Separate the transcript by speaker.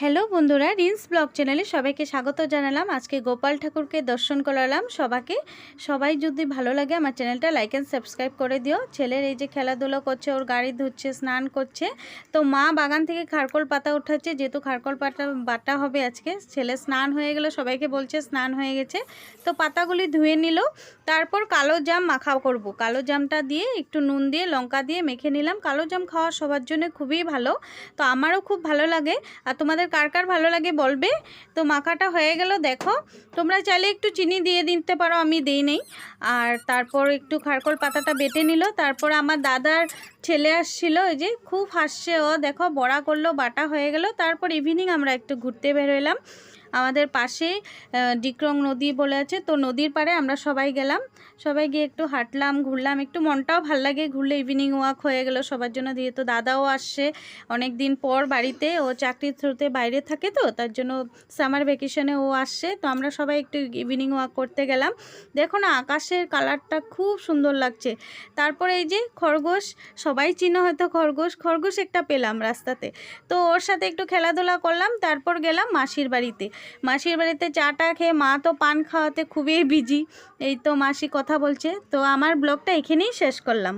Speaker 1: Hello বন্ধুরা, rinse blog চ্যানেলে সবাইকে স্বাগত জানালাম। আজকে গোপাল ঠাকুরকে দর্শন করালাম সবাইকে। সবাই যদি ভালো লাগে আমার চ্যানেলটা লাইক অ্যান্ড সাবস্ক্রাইব করে দিও। ছেলের এই যে খেলাধুলো করছে, ওর গাড়ি ধুচ্ছে, স্নান করছে। তো মা বাগান থেকে খারকোল পাতা উঠাচ্ছে, যেহেতু খারকোল পাতা বাটা হবে আজকে, ছেলে স্নান হয়ে গেল, সবাইকে বলছে স্নান হয়ে গেছে। তো পাতাগুলি ধুয়ে নিল, তারপর কালো জাম মাখা করব। কালো জামটা দিয়ে একটু নুন দিয়ে, লঙ্কা দিয়ে মেখে নিলাম। কালো জাম খাওয়া সবার জন্য খুবই ভালো। তো আমারও খুব ভালো লাগে। আর তোমাদের কার কার ভালো লাগে বলবে? তো মাখাটা হয়ে গেল, দেখো। তোমরা চাইলে একটু চিনি দিয়ে দিতে পারো, আমি দিই নেই। আর তারপর একটু খারকল পাতাটা বেটে নিল। তারপর আমার দাদার ছেলে আসছিল ওই যে খুব হাসছে ও, দেখো, বড়া করল, বাটা হয়ে গেল। তারপর ইভিনিং আমরা একটু ঘুরতে বেরোলাম আমাদের পাশে ডিক্রং নদী বলে আছে। তো নদীর পাড়ে আমরা সবাই গেলাম। সবাই গিয়ে একটু হাঁটলাম, ঘুরলাম। একটু মনটাও ভালো লাগে ঘুরলে। ইভিনিং ওয়াক হয়ে গেল সবার জন্য। দিয়ে তো দাদাও আসছে অনেক দিন পর বাড়িতে। ও চাকরির থ্রুতে বাইরে থাকে তো, তার জন্য সামার ভ্যাকেশনে ও আসছে। তো আমরা সবাই একটু ইভিনিং ওয়াক করতে গেলাম। দেখো না, আকাশের কালারটা খুব সুন্দর লাগছে। তারপরে এই যে খরগোশ, সবাই চিনো হয়তো খরগোশ। খরগোশ একটা পেলাম রাস্তাতে। তো ওর সাথে একটু খেলাধুলা করলাম। তারপর গেলাম মাসির বাড়িতে। মাসির বাড়িতে চাটা খেয়ে মা তো পান খাওয়াতে খুবই বিজি এই তো মাসি কথা বলছে। তো আমার ব্লগটা এখানেই শেষ করলাম।